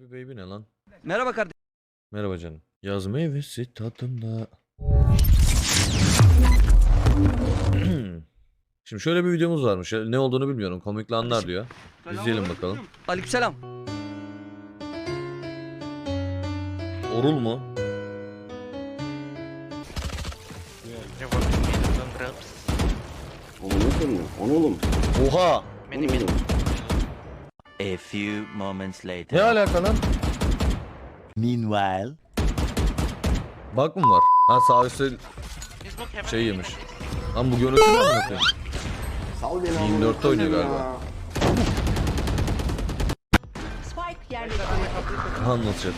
Bir baby ne lan? Merhaba kardeşim. Merhaba canım. Yaz meyvesi tadında. Şimdi şöyle bir videomuz varmış. Ne olduğunu bilmiyorum. Komikli anlar diyor. İzleyelim bakalım. Aleykümselam. Orul mu? Onu ne? Onu oğlum. Oha! Mini mini. A few moments Ne later. alaka lan? Meanwhile. Bak mı var? Ha sağ üstte şey yemiş. Lan bu görüntü mü beni 24'te oynuyor galiba. Spike yerleştirildi. Anlatacak.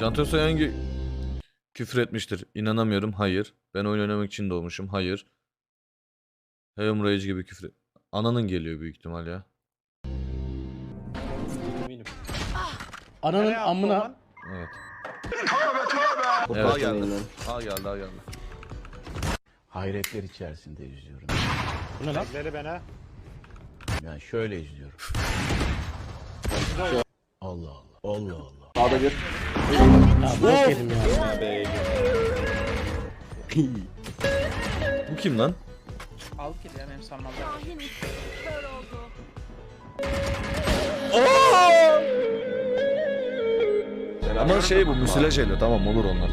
Can hangi küfür etmiştir? İnanamıyorum. Hayır. Ben oyun oynamak için doğmuşum. Hayır. Hayım Rage gibi küfür. Ananın geliyor büyük ihtimal ya. Ananın amına. Evet. Kapat Evet. yayını. Ha geldi ha geldi. hayretler içerisinde izliyorum. Bu ne lan? Yani şöyle izliyorum. Allah Allah. Allah Allah. Sağda bir. Ya. Bu kim lan? Al ki ya benim sarmalda. Ama şey bu müsilaj eli. Tamam olur onlar.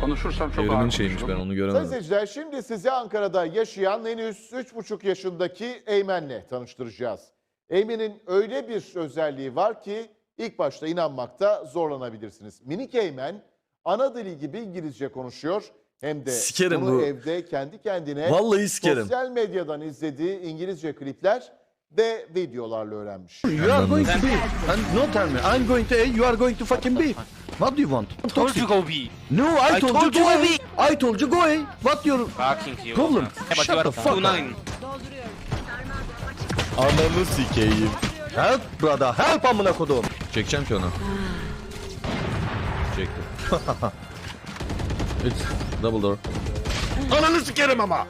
Konuşursam çok Evrimin ağır şeymiş ben konuşurum. onu Sayın göremedim. seyirciler şimdi sizi Ankara'da yaşayan henüz 3,5 yaşındaki Eymen'le tanıştıracağız. Eymen'in öyle bir özelliği var ki ilk başta inanmakta zorlanabilirsiniz. Minik Eymen ana dili gibi İngilizce konuşuyor. Hem de Sikerim bunu bu. evde kendi kendine Vallahi sikerim. sosyal medyadan izlediği İngilizce klipler ve videolarla öğrenmiş. You are going to be. And no tell me. I'm going to A. You are going to fucking B. What do you want? Told you go B. No, I, told, you told you go go A. I told you go A. What your Fucking you. problem? Shut you are the fuck up. 2-9. Ananı sikeyim. Help brother. Help amına kodum. Çekeceğim ki onu. Çektim. It's double door. Ananı sikerim ama.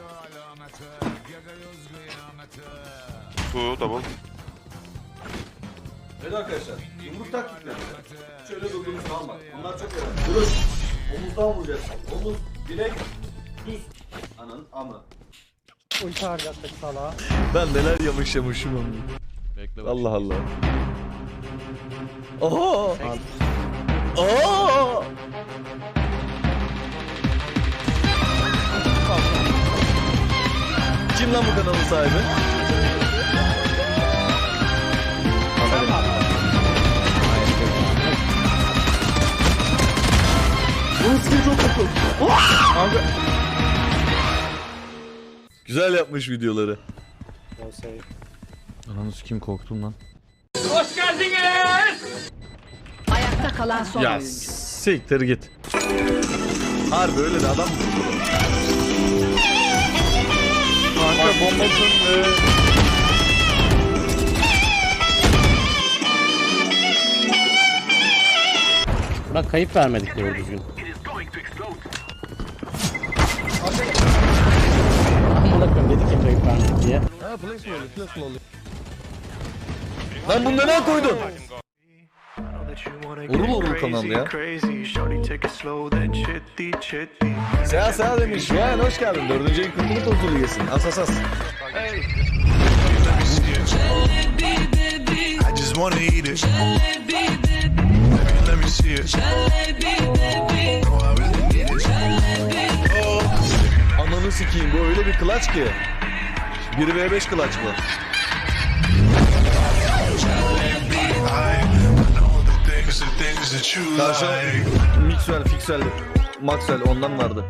Evet arkadaşlar, yumruk taktikleri. Şöyle dokunuş almak. Bunlar çok önemli. Duruş. Omuzdan vuracaksın. Omuz, bilek, düz. Ananın amı. Ulti harcattık sala. Ben neler yamışamışım onu. Bekle bak. Allah Allah. Oha! Oha! Kim lan bu kanalın sahibi? Güzel yapmış videoları. Ananı kim korktum lan. Ayakta kalan son Ya oyuncu. siktir git. Harbi öyle de adam Kanka bombasın Bak kayıp vermedik doğru düzgün. Amına koyayım dedik ya kayıp vermedik diye. Ha place mi oluyor? Place mi oluyor? Lan bunu nereye koydun? Urul urul kanal ya. Seha Seha demiş. Ya hoş geldin. Dördüncü ayın kurtuluk tozulu yesin. As as as. I just wanna eat it. Let me see it. I really need it. Ananı sikeyim bu öyle bir kılaç ki. 1v5 kılaç bu. Things that you Karşı like. Mixwell, Fixwell, Maxwell ondan vardı.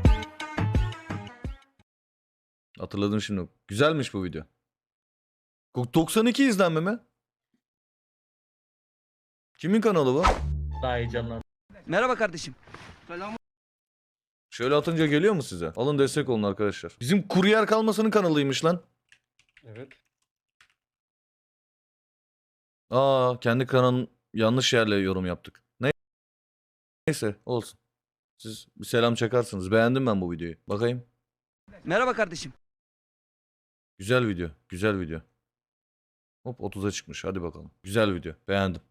Hatırladım şimdi. Güzelmiş bu video. 92 izlenme mi? Kimin kanalı bu? Merhaba kardeşim. Şöyle atınca geliyor mu size? Alın destek olun arkadaşlar. Bizim kuryer kalmasının kanalıymış lan. Evet. Aa kendi kanalın yanlış yerle yorum yaptık. Ne- Neyse olsun. Siz bir selam çakarsınız. Beğendim ben bu videoyu. Bakayım. Merhaba kardeşim. Güzel video. Güzel video. Hop 30'a çıkmış. Hadi bakalım. Güzel video. Beğendim.